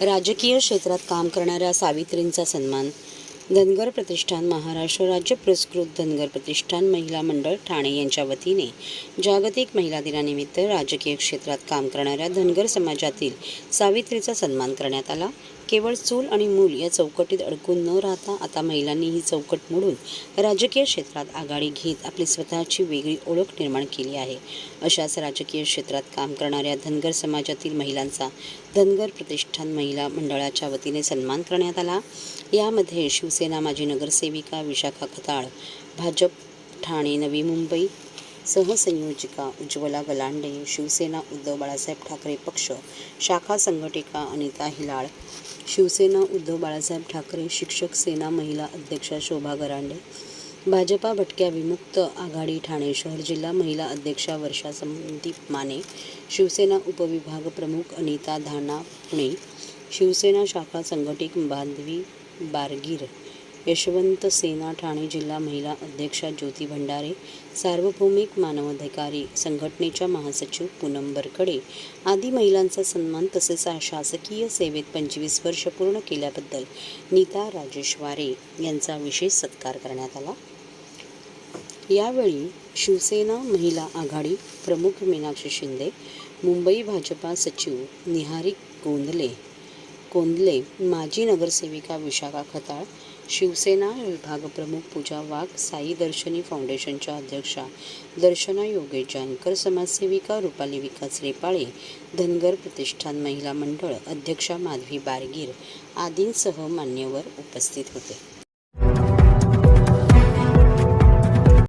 राजकीय क्षेत्रात काम करणाऱ्या सावित्रींचा सन्मान. धनगर प्रतिष्ठान महाराष्ट्र राज्य पुरस्कृत धनगर प्रतिष्ठान महिला मंडळ ठाणे यांच्या वतीने जागतिक महिला दिनानिमित्त राजकीय क्षेत्रात काम करणाऱ्या धनगर समाजातील सावित्रीचा सन्मान करण्यात आला. केवळ चूल आणि मूल या चौकटीत अडकून न राहता आता महिलांनी ही चौकट मोडून राजकीय क्षेत्रात आघाडी घेत आपली स्वतःची वेगळी ओळख निर्माण केली आहे. अशाच राजकीय क्षेत्रात काम करणाऱ्या धनगर समाजातील महिलांचा धनगर प्रतिष्ठान महिला मंडळाच्या वतीने सन्मान करण्यात आला. यामध्ये शिवसेना माजी नगरसेविका विशाखा खताळ भाजप ठाणे नवी मुंबई सहसंयोजिका उज्ज्वला गलांडे, शिवसेना उद्धव बाळासाहेब ठाकरे पक्ष, शाखा संघटिका अनिता हिलाळ, शिवसेना उद्धव बाळासाहेब ठाकरे, शिक्षक सेना महिला अध्यक्षा शोभा गरांडे, भाजपा भटक्या विमुक्त आघाडी ठाणे शहर जिल्हा महिला अध्यक्षा वर्षा संदीप माने, शिवसेना उपविभाग प्रमुख अनिता धाना पुणे, शिवसेना शाखा संघटिक बांधवी बारगीर यशवंत सेना ठाणे जिल्हा महिला अध्यक्षा ज्योती भंडारे सार्वभौमिक मानवाधिकारी संघटनेच्या महासचिव पूनम बरकडे आदी महिलांचा सन्मान तसेच शासकीय सेवेत पंचवीस वर्ष पूर्ण केल्याबद्दल नीता राजेश वारे यांचा विशेष सत्कार करण्यात आला. यावेळी शिवसेना महिला आघाडी प्रमुख मीनाक्षी शिंदे मुंबई भाजपा सचिव निहारिक गोंदले कोंदले माजी नगरसेविका विशाखा खताळ शिवसेना विभाग प्रमुख पूजा वाघ साई दर्शनी फाउंडेशनच्या अध्यक्षा दर्शना योगेश जानकर समाजसेविका रुपाली विकास रेपाळे धनगर प्रतिष्ठान महिला मंडळ अध्यक्षा माधवी बारगीर आदींसह मान्यवर उपस्थित होते.